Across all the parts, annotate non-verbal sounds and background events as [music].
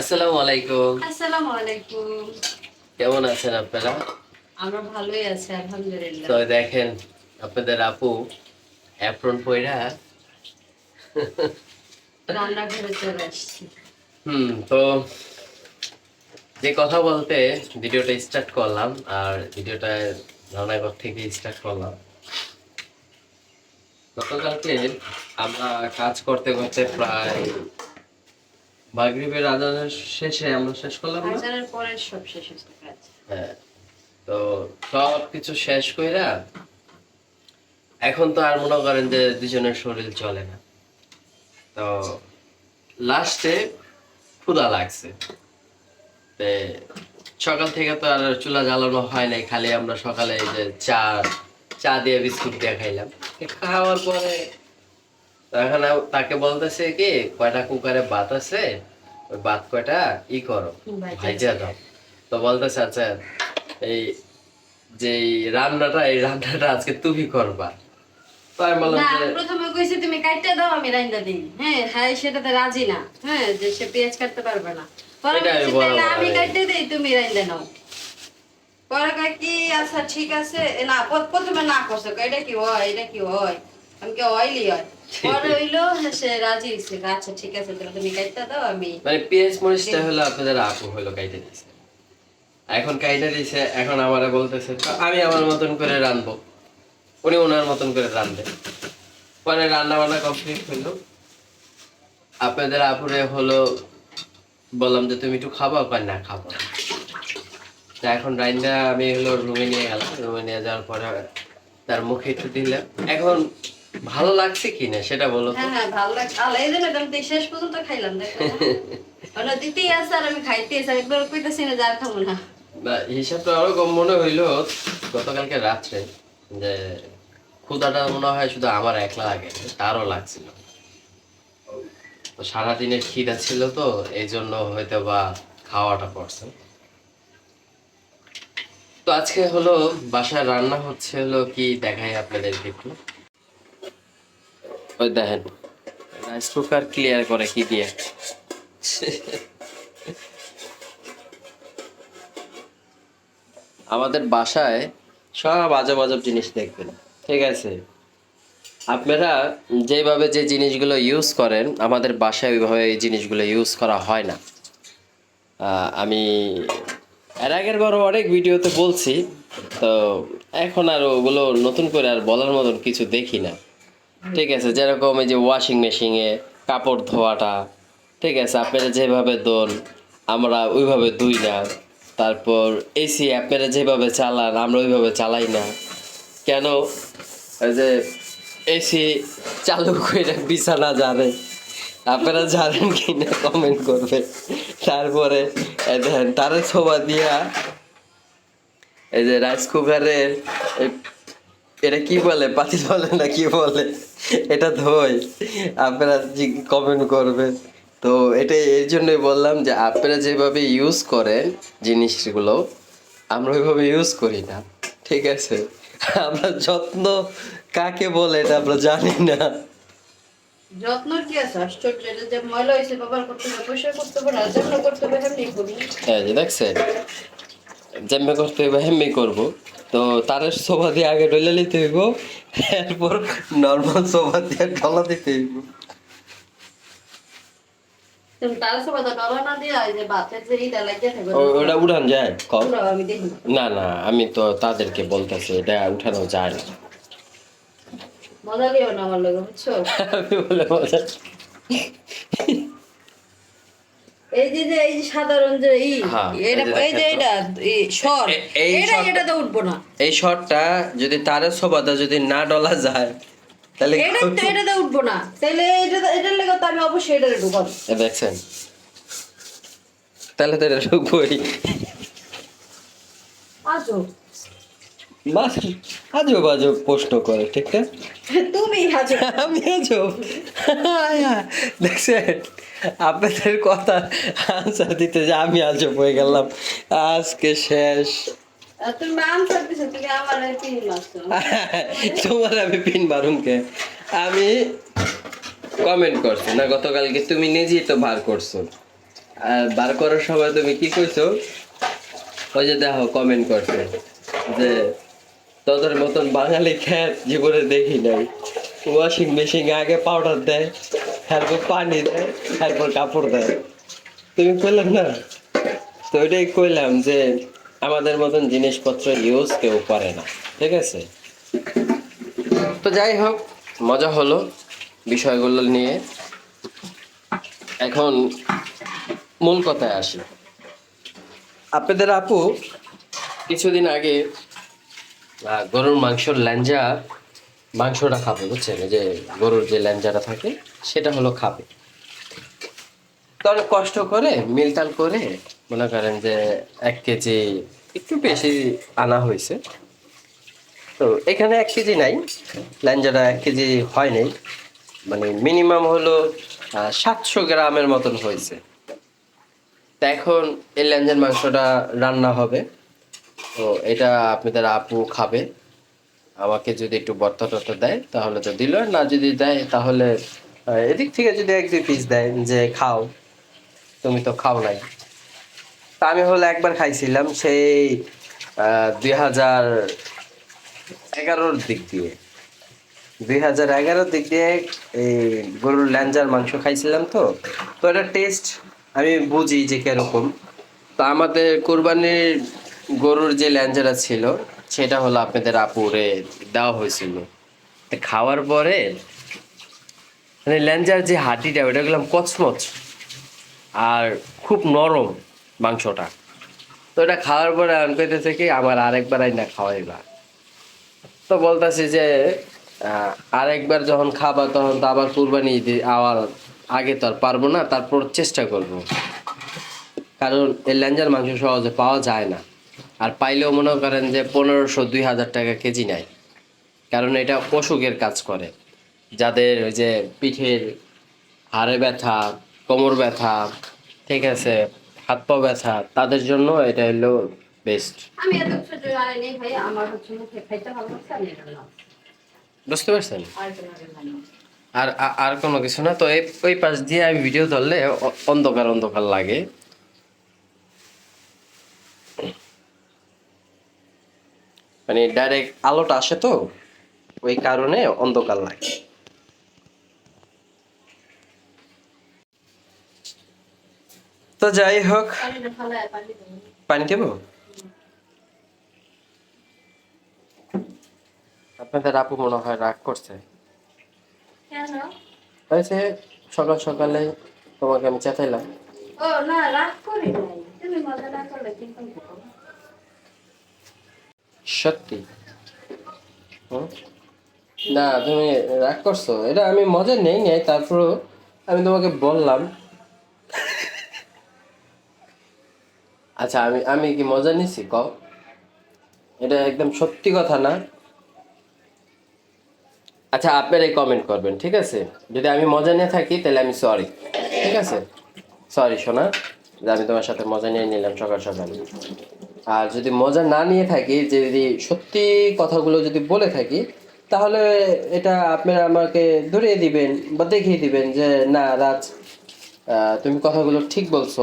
আসসালামু আলাইকুম। আসসালামু আলাইকুম। কেমন আছেন আপনারা? আমরা ভালোই আছি আলহামদুলিল্লাহ। তো দেখেন আপনাদের আপু অ্যাপ্রন পয়রা রান্নাঘরে চলে আসছি। হুম তো যে কথা বলতে ভিডিওটা স্টার্ট করলাম আর ভিডিওটা রান্নাঘর থেকে স্টার্ট করলাম। গতকালকে আমরা কাজ করতে করতে প্রায় মাগরিবের আজানের শেষে আমরা শেষ করলাম না? আচারের পরে সব শেষ হচ্ছে হ্যাঁ। তো সব কিছু শেষ কইরা এখন তো আর মনে করেন যে দুজনের শরীর চলে না। তো লাস্টে ক্ষুধা লাগছে। তে সকাল থেকে তো আর চুলা জ্বালানো হয় নাই খালি আমরা সকালে এই যে চা চা দিয়ে বিস্কুট দিয়ে খাইলাম। খাওয়ার পরে এখন তাকে বলতেছে কি কয়টা কুকারে ভাত আছে? ওই ভাত কয়টা? ই করো ভাইজা দাও। তো বলতেছে আচ্ছা এই যে রান্নাটা এই রান্নাটা আজকে তুমি করবা। আমি বললাম না প্রথমে কইছি তুমি কাটতে দাও আমি রাইন্দা দিই। হ্যাঁ হ্যাঁ সেটাতে রাজি না হ্যাঁ যে সে পেঁয়াজ কাটতে পারবে না। পরে আমি। কাটতে দিই তুমি নাও। পরে কয় কি আচ্ছা ঠিক আছে। না প্রথমে না করছে এটা কি হয় এটা কি হয়? আমি কি অয়েলি হয়। আচ্ছা মানে পেঁয়াজ মরিচটা হলো আপনাদের আপু হলো কাইটে দিছে। এখন কাইটে দিছে এখন আমারে বলতেছে আমি আমার মতন করে রানবো উনি ওনার মতন করে রানবে পরে রান্না বান্না কমপ্লিট হইল। আপনাদের আপুরে হলো বললাম যে তুমি একটু খাবা? কয় না খাব তা এখন রাইন্দা আমি হলো রুমে নিয়ে গেলাম। রুমে নিয়ে যাওয়ার পরে তার মুখে একটু দিলাম। এখন ভালো লাগছে কি না সেটা বলো হ্যাঁ হ্যাঁ ভালো লাগছে। আল্লাহ এই জন্য আমি শেষ পর্যন্ত খাইলাম দেখো। [laughs] দিতেই আছে আর আমি খাইতে আছে একবার কইতেছি না যার খাব না। হিসাবটা ওরকম মনে হইল গতকালকে রাত্রে যে ক্ষুদাটা মনে হয় শুধু আমার একলা লাগে তারও লাগছিল। তো সারাদিনের খিদা ছিল তো এই জন্য হয়তো বা খাওয়াটা পড়ছে। তো আজকে হলো বাসায় রান্না হচ্ছে হলো কি দেখাই আপনাদেরকে একটু। ওই দেখেন। রাইস কুকার ক্লিয়ার করে কি দিয়ে? আমাদের বাসায় সব আজব আজব জিনিস দেখবেন ঠিক আছে? আপনারা যেভাবে যে জিনিসগুলো ইউজ করেন আমাদের বাসায় ওইভাবে এই জিনিসগুলো ইউজ করা হয় না। আমি এর আগের বারও অনেক ভিডিওতে বলছি তো এখন আর ওগুলো নতুন করে আর বলার মতন কিছু দেখি না। ঠিক আছে, যেরকম এই যে ওয়াশিং মেশিনে কাপড় ধোয়াটা, ঠিক আছে, আপনারা যেভাবে দোন আমরা ওইভাবে দুই না। তারপর এসি আপনারা যেভাবে চালান, আমরা ওইভাবে চালাই না। কেন? যে এসি চালু করে বিছানা যাবে আপনারা জানেন কি না কমেন্ট করবে। তারপরে তারে ছোবা দিয়া এই যে রাইস কুকারের এটা কি বলে? পাতি বলে না কি বলে? এটা ধোয় আপনারা কমেন্ট করবেন তো এটা এর জন্যই বললাম যে আপনারা যেভাবে ইউজ করেন জিনিসগুলো আমরা ওইভাবে ইউজ করি না। ঠিক আছে? আমরা যত্ন কাকে বলে এটা আমরা জানি না। যত্ন কি আছে? আশ্চর্য যে ময়লা হয়েছে ব্যবহার করতে হবে পরিষ্কার করতে হবে যত্ন করতে হবে এমনি করি হ্যাঁ যে দেখছেন? যেমনি করতে হইব হেমনি করব। তো তার সোফা দিয়ে আগে ডলে নিতে হইব এরপর নর্মাল সোফা দিয়ে ডলা দিতে হইব। ওটা উঠান যায় কম না না আমি তো তাদেরকে বলতেছি এটা উঠানো যায় না। মজা লিও না আমার লোক বুঝছ? [laughs] আমি বলে মজা এই যে যে এই যে সাধারণ যে ই হ্যাঁ, এটা এই যে এটা এটা উঠবো না। এই শটটা যদি তার সোফাটা যদি না ডলা যায় তাহলে এটা তো উঠবো না। তাহলে এটা এটার লেগে তো আমি অবশ্যই এটাতে ঢুকাবো। দেখছেন? তাহলে তো এটা ঢুকবই। আসো মাস আজও বাজো প্রশ্ন করে ঠিক না তুমি আমি আছো দেখছেন আপনাদের কথা আনসার দিতে যে আমি আজব হয়ে গেলাম। আজকে শেষ। তোমার আমি পিন মারুমকে আমি কমেন্ট করছি না গতকালকে তুমি নিজেই তো বার করছ। আর বার করার সময় তুমি কি কইছো? ওই যে দেখো কমেন্ট করছ যে তোদের মতন বাঙালি খ্যাত জীবনে দেখি নাই। ওয়াশিং মেশিন আগে পাউডার দেয়, তারপর পানি দেয়, তারপর কাপড় দেয়। তুমি কইলাম না? তো ওইটাই কইলাম যে আমাদের মতন জিনিসপত্র ইউজ কেউ করে না, ঠিক আছে? তো যাই হোক, মজা হলো বিষয়গুলো নিয়ে। এখন মূল কথায় আসি। আপনাদের আপু, কিছুদিন আগে গরুর মাংসর ল্যাঞ্জা মাংসটা খাবে, বুঝছেন? যে গরুর যে ল্যাঞ্জাটা থাকে, সেটা হলো খাবে। তো অনেক কষ্ট করে মিলটাল করে, মনে করেন যে এক কেজি, একটু বেশি আনা হয়েছে। তো এখানে এক কেজি নাই, ল্যাঞ্জাটা এক কেজি হয় নাই। মানে মিনিমাম হলো সাতশো গ্রামের মতন হয়েছে। তা এখন এই ল্যাঞ্জার মাংসটা রান্না হবে। তো এটা আপনি আপনাদের আপু খাবে। আমাকে যদি একটু বর্তা টর্তা দেয়, তাহলে তো দিল। না যদি দেয়, তাহলে এদিক থেকে যদি এক দুই পিস দেয় যে খাও, তুমি তো খাও নাই। তা আমি হলো একবার খাইছিলাম সেই দুই হাজার এগারোর দিক দিয়ে। দুই হাজার এগারোর দিক দিয়ে এই গরুর ল্যাঞ্জার মাংস খাইছিলাম তো। তো এটা টেস্ট আমি বুঝি যে কীরকম। তো আমাদের কোরবানির গরুর যে ল্যাঞ্জাটা ছিল, সেটা হলো আপনাদের আপুরে দেওয়া হয়েছিল। খাওয়ার পরে মানে ল্যাঞ্জার যে হাঁটিটা, ওটা গেলাম কচমচ আর খুব নরম মাংসটা। তো এটা খাওয়ার পরে আমি কইতেছে কি আমার আরেকবার আইনা খাওয়াইবা। তো বলতেছি যে আরেকবার যখন খাবা, তখন তো আবার কুরবানি আবার আগে তো আর পারব না, তারপর চেষ্টা করব। কারণ এই ল্যাঞ্জার মাংস সহজে পাওয়া যায় না। আর পাইলেও মনে করেন যে পনেরোশো দুই হাজার টাকা কেজি নেয়। কারণ এটা অসুখের কাজ করে। যাদের ওই যে পিঠের হাড়ে ব্যথা কোমর ব্যথা ঠিক আছে হাত পা ব্যথা তাদের জন্য এটা হলো বেস্ট আমি এত নেই ভাই আমার হচ্ছে মুখে খাইতে ভালো লাগছে আমি এটা নাও বুঝতে পারছেন? আর। আর আর কোনো কিছু না। তো এই ওই পাশ দিয়ে আমি ভিডিও ধরলে অন্ধকার অন্ধকার লাগে। মানে ডাইরেক্ট আলোটা আসে তো ওই কারণে অন্ধকার লাগে। তো যাই হোক পানি দেবো। আপনাদের আপু মনে হয় রাগ করছে। হয়েছে সকাল সকালে তোমাকে আমি চেতাইলাম ও না রাগ করি নাই। তুমি মজা না করলে কিন্তু। সত্যি? না, তুমি রাগ করছ। এটা আমি মজা নেই, নাই, তারপরও আমি তোমাকে বললাম। আচ্ছা আমি আমি কি মজা নিছি? কও। এটা একদম সত্যি কথা না। আচ্ছা আপনারাই কমেন্ট করবেন, ঠিক আছে? যদি আমি মজা নিয়ে থাকি, তাহলে আমি সরি ঠিক আছে? সরি সোনা, যে আমি তোমার সাথে মজা নিয়ে নিলাম সকাল সকাল। আর যদি মজা না নিয়ে থাকি যে যদি সত্যি কথাগুলো যদি বলে থাকি তাহলে এটা আপনারা আমাকে ধরিয়ে দিবেন বা দেখিয়ে দিবেন যে না রাজ তুমি কথাগুলো ঠিক বলছো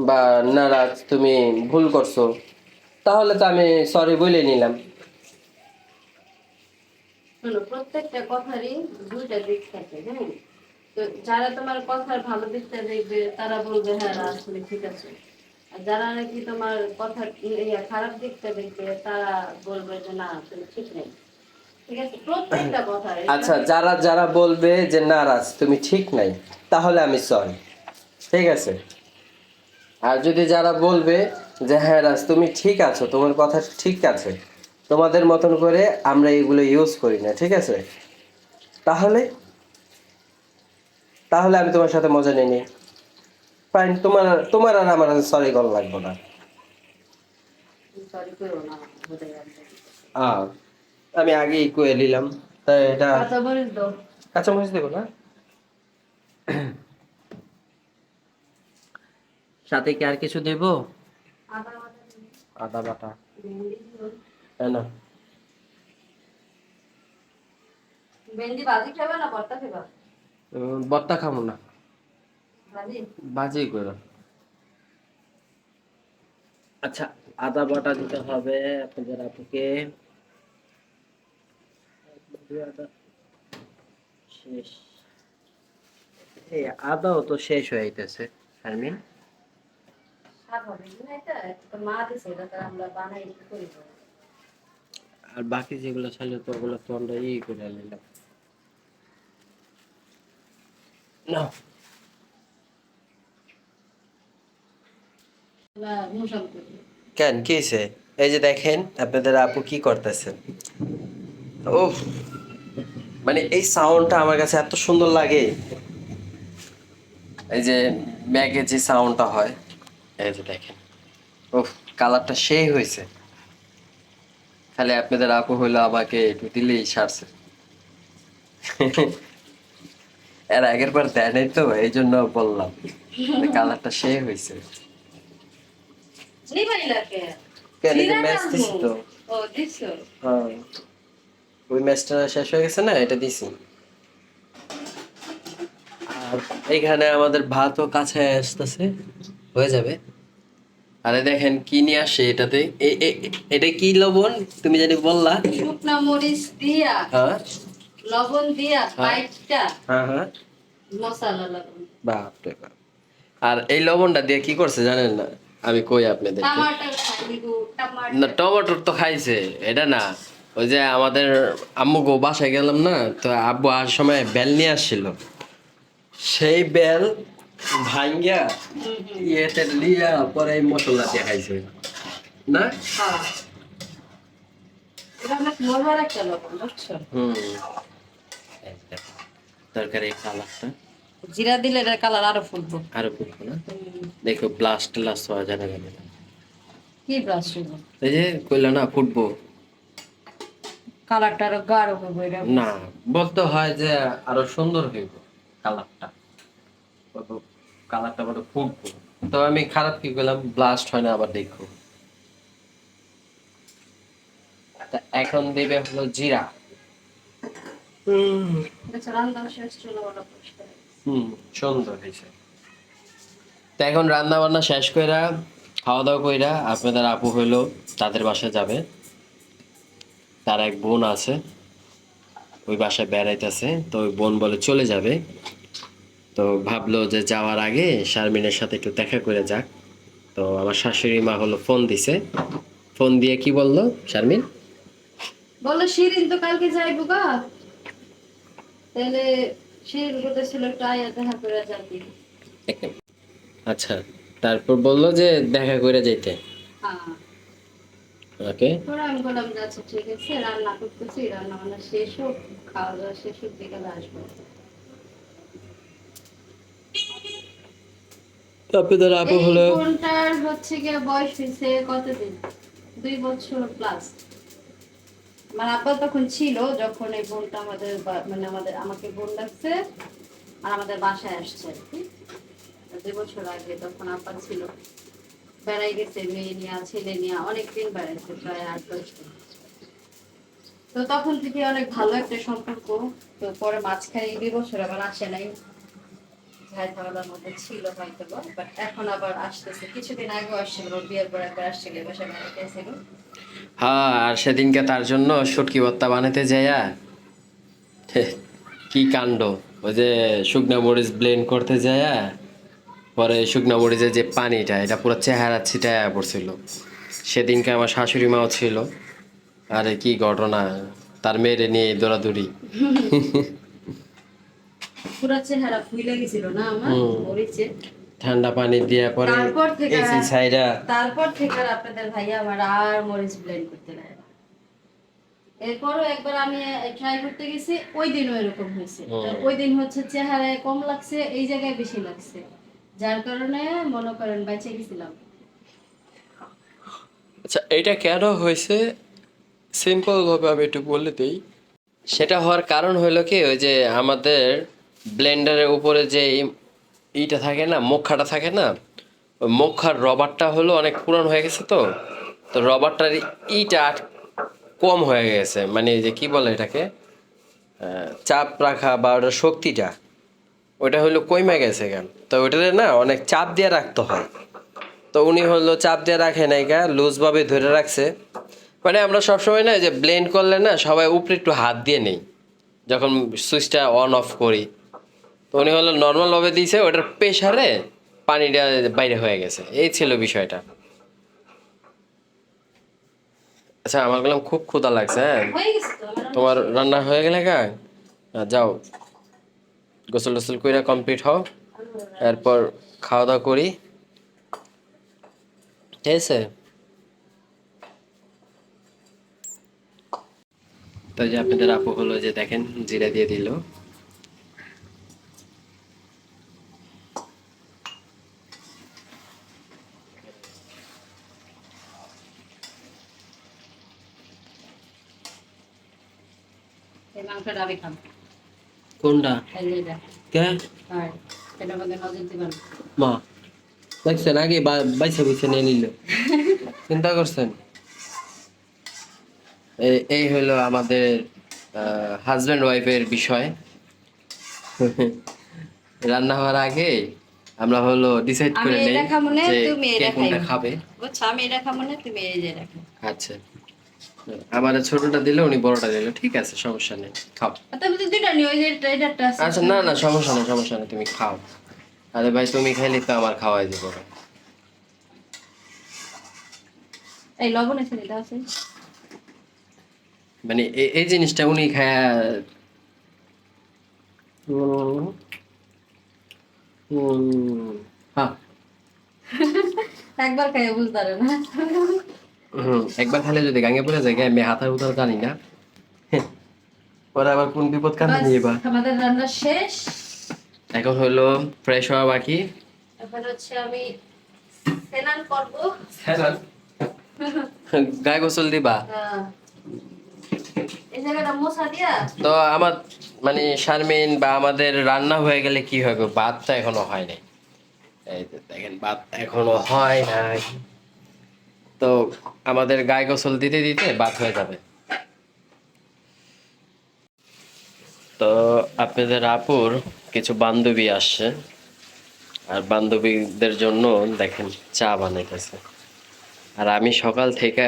বা না রাজ তুমি ভুল করছ তাহলে তো আমি সরি বলে নিলাম। প্রত্যেকটা কথারই দুইটা দিক থাকে হ্যাঁ? যারা তোমার কথার ভালো দিকটা দেখবে তারা বলবে হ্যাঁ না, আসলে ঠিক আছে। যারা নাকি তোমার কথার ইয়ে খারাপ দিকটা দেখবে তারা বলবে যে না তুমি ঠিক নেই। কথা। [laughs] আচ্ছা যারা যারা বলবে যে না, রাজ, তুমি ঠিক নাই, তাহলে আমি সরি ঠিক আছে? আর যদি যারা বলবে যে হ্যাঁ রাজ, তুমি ঠিক আছো, তোমার কথা ঠিক আছে, তোমাদের মতন করে আমরা এগুলো ইউজ করি না, ঠিক আছে? তাহলে? তাহলে আমি তোমার সাথে মজা নিয়ে নিই ফাইন তোমার তোমার আর আমার সরি করা লাগবে না। আমি আগেই কয়ে নিলাম। তাই এটা কাঁচামরিচ দেবো না? সাথে কি আর কিছু দেব? আদা বাটা। তাই না। ভেন্ডি ভাজি খাবে না ভর্তা খাবে? বত্তা খাব না। বাজি করো। আচ্ছা আদা বাটা দিতে হবে আপনাদের আপুকে শেষ। এই আদাও তো শেষ হয়ে যাইতেছে শারমিন আর বাকি যেগুলো ছিল তো ওগুলো তো আমরা ই করে নিলাম। না না মুসাম করি কেন? কি হয়েছে? এই যে দেখেন আপনাদের আপু কি করতেছেন? ও মানে এই সাউন্ডটা আমার কাছে এত সুন্দর লাগে। এই যে ব্যাগে যে সাউন্ডটা হয় এই যে দেখেন। ও কালারটা সেই হয়েছে। খালি আপনাদের আপু হইল আমাকে একটু দিলেই সারছে। এর আগের বার দেয় নাই তো এই জন্য বললাম [laughs] কালারটা সেই হয়েছে। নিবাই লাগে। কেন এই যে জিরা ম্যাচ দিছি তো। ও দিছো? হ্যাঁ। ওই ম্যাচটা শেষ হয়ে গেছে না এটা দিছি। আর এইখানে আমাদের ভাতও কাছে আসতেছে হয়ে যাবে। আরে দেখেন কি নিয়ে আসে এটাতে। এটা কি লবণ? তুমি জানি বললা। শুকনা মরিচ দিয়া হ্যাঁ। লবণ দিয়া হ্যাঁ। বাইটটা হ্যাঁ হ্যাঁ। মশলা লবণ। বাপরে বাপ। আর এই লবণটা দিয়ে কি করছে জানেন না? আমি কই আপনাদের না টমাটো টমেটোর তো খাইছে এটা না। ওই যে আমাদের আম্মু গো বাসায় গেলাম না তো আব্বু আসার সময় বেল নিয়ে আসছিল। সেই বেল ভাঙ্গিয়া ইয়েতে লিয়া পরে এই মশলা দিয়ে খাইছে না? হ্যাঁ। তরকারি কালারটা জিরা দিলে কালার আরও ফুটবো। আরও করব না? দেখো ব্লাস্ট টাস্ট হওয়া জানা যাবে না। কি হইব এই যে কইলা না ফুটবো। কালারটা আরও গাঢ় হইব এটা না বলতে হয় যে আরও সুন্দর হইব কালারটা কালারটা বড় ফুটবো। তো আমি খারাপ কি করলাম ব্লাস্ট হয় না আবার দেখো। তা এখন দেবে হলো জিরা। হুম সুন্দর হয়েছে। তো এখন রান্না বান্না শেষ কইরা খাওয়া দাওয়া কইরা আপনাদের আপু হইল তাদের বাসায় যাবে। তার এক বোন আছে, ওই বাসায় বেড়াইতেছে, তো ওই বোন বলে চলে যাবে। তো ভাবলো যে যাওয়ার আগে শারমিনের সাথে একটু দেখা করে যাক। তো আমার শাশুড়ি মা হলো ফোন দিছে। ফোন দিয়ে কি বলল শারমিন? বলল, শিরিন তো কালকে যাইবো গা। তাহলে শিরিন বলতেছিল টাই দেখা করে যাবি। আচ্ছা তারপর বলল যে দেখা করে যেতে হ্যাঁ। ওকে। পরে আমি বললাম যে আচ্ছা ঠিক আছে রান্না করতেছি রান্না বান্না শেষ হোক খাওয়া দাওয়া শেষ হোক বিকালে আসব। আপনাদের আপু হলো বোনটার হচ্ছে গিয়ে বয়স হয়েছে কতদিন? দুই বছর প্লাস মানে আব্বা তখন ছিল যখন এই বোনটা আমাদের মানে আমাদের আমাকে বোন লাগছে আর আমাদের বাসায় আসছে বছর আগে তখন আব্বা ছিল। বেড়াই গেছে, মেয়ে নিয়ে, ছেলে নিয়ে, অনেকদিন বেড়াইছে, প্রায় আট তো তখন থেকে অনেক ভালো একটা সম্পর্ক। তো পরে মাঝখানে দুই বছর আবার আসে নাই। মধ্যে ছিল হয়তো বাট এখন আবার আসতেছে। কিছুদিন আগেও আসছিল বিয়ের পর একবার আসছিল এ বাসায় বেড়াতে এসেছিল হ্যাঁ আর সেদিনকে তার জন্য শুটকি ভর্তা বানাতে যাইয়া কি কাণ্ড। ওই যে শুকনা মরিচ ব্লেন্ড করতে যাইয়া পরে শুকনা মরিচের যে পানিটা এটা পুরো চেহারা ছিটায়া পড়ছিল। সেদিনকে আমার শাশুড়ি মাও ছিল। আরে কি ঘটনা তার মেয়েরে নিয়ে দৌড়াদৌড়ি। ঠান্ডা পানি দিয়ে পরে তারপর থেকে এসি সাইডা তারপর থেকে আর আপনাদের ভাইয়া আমার আর মরিচ ব্লেন্ড করতে লাগে এরপরও একবার আমি ট্রাই করতে গেছি ওই দিনও এরকম হয়েছে। ওই দিন হচ্ছে চেহারায় কম লাগছে এই জায়গায় বেশি লাগছে। যার কারণে মনে করেন বেঁচে গেছিলাম। আচ্ছা এটা কেন হয়েছে? সিম্পল ভাবে আমি একটু বলে দিই। সেটা হওয়ার কারণ হলো কি, ওই যে আমাদের ব্লেন্ডারের উপরে যে ইটা থাকে না মুখাটা থাকে না, ওই মুখার রবারটা হলো অনেক পুরান হয়ে গেছে তো তো রবারটার ইটা কম হয়ে গেছে। মানে যে কি বলে এটাকে? চাপ রাখা বা ওটার শক্তিটা। ওটা হলো কইমা গেছে কেন তো ওটাতে না অনেক চাপ দিয়ে রাখতে হয়। তো উনি হলো চাপ দিয়ে রাখে নাই গা লুজভাবে ধরে রাখছে। মানে আমরা সবসময় না যে ব্লেন্ড করলে না সবাই উপরে একটু হাত দিয়ে নেই। যখন সুইচটা অন অফ করি। তো উনি হলো নর্মালভাবে দিয়েছে ওটার প্রেশারে পানিটা বাইরে হয়ে গেছে। এই ছিল বিষয়টা। আচ্ছা আমার গেলাম খুব ক্ষুধা লাগছে হ্যাঁ। তোমার রান্না হয়ে গেলে গা? যাও। গোসল টোসল করে কমপ্লিট হও, এরপর খাওয়া দাওয়া করি। ঠিক আছে? তো যে আপনাদের আপু হলো যে দেখেন, জিরা দিয়ে দিল। মাংসটা আমি খাব। কোনটা? কে? মা দেখছেন আগে বাইসে বাইসে নিয়ে নিল। চিন্তা করছেন? এই হলো আমাদের হাজব্যান্ড ওয়াইফের বিষয়। রান্না হওয়ার আগে আমরা হলো ডিসাইড করে নেই যে কোনটা খাবে। বুঝছ? আমি এটা খাব না তুমি এই যে রাখো। আচ্ছা। আমার ছোটটা দিলে উনি বড়টা দিল ঠিক আছে সমস্যা নেই খাও। তুমি তো দুইটা নিও এই যে এটা। আচ্ছা না না সমস্যা নেই সমস্যা নেই তুমি খাও। আরে ভাই তুমি খাইলে তো আমার খাওয়াই দিব। এই লবণ আছে মানে এ- এই জিনিসটা উনি খায় হ্যাঁ একবার খাইয়ে বুঝতে পারে না। [laughs] হুম, একবার খাইলে যদি গাঙ্গে পড়ে যায় আমি হাতার উতার জানি না। পরে আবার কোন বিপদ কানে নিয়ে বা আমাদের রান্না শেষ। এখন হলো ফ্রেশ হওয়া বাকি। হচ্ছে আমি স্নান করব। [laughs] গায়ে গোসল দিবা? দিয়া। তো আমার মানে শারমিন বা আমাদের রান্না হয়ে গেলে কি হবে? ভাতটা এখনও হয় নাই। এই দেখেন ভাত এখনও হয় নাই। তো আমাদের গায়ে গোসল দিতে দিতে বাদ হয়ে যাবে। তো আপনাদের আপুর কিছু বান্ধবী আসছে। আর বান্ধবীদের জন্য দেখেন চা বানাইতেছে। আর আমি সকাল থেকে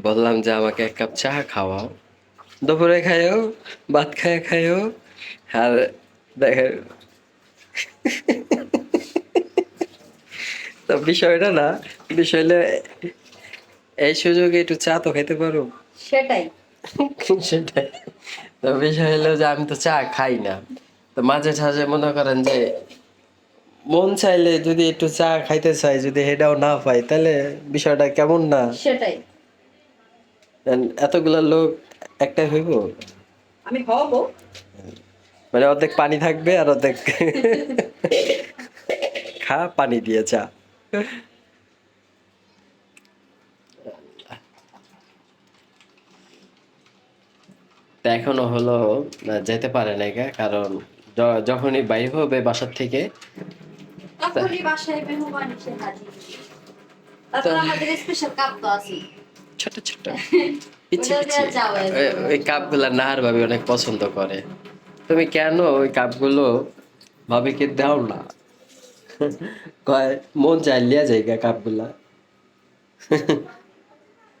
বললাম যে, আমাকে এক কাপ চা খাওয়াও। দুপুরে খাইও, ভাত খায় খাইও। আর দেখেন তো বিষয়টা না বিষয় হলো এই সুযোগে একটু চা তো খাইতে পারো। সেটাই। [laughs] সেটাই। তো বিষয় হলো যে আমি তো চা খাই না। তো মাঝে সাঝে মনে করেন যে মন চাইলে যদি একটু চা খাইতে চাই যদি সেটাও না পাই তাহলে বিষয়টা কেমন না? সেটাই। এতগুলা লোক একটাই হইব? আমি হব। মানে অর্ধেক পানি থাকবে আর অর্ধেক [laughs] খা পানি দিয়ে চা। এখনও হলো যেতে পারে না কারণ যখনই বাইর হবে বাসার থেকে ছোট ছোট। ওই কাপগুলা নাহার ভাবি অনেক পছন্দ করে। তুমি কেন ওই কাপগুলো ভাবিকে দাও না? কয় মন চাই লিয়া যায় গা কাপগুলা।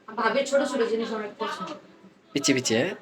ভাবে ছোট ছোট জিনিস অনেক পছন্দ পিছে পিছে হ্যাঁ?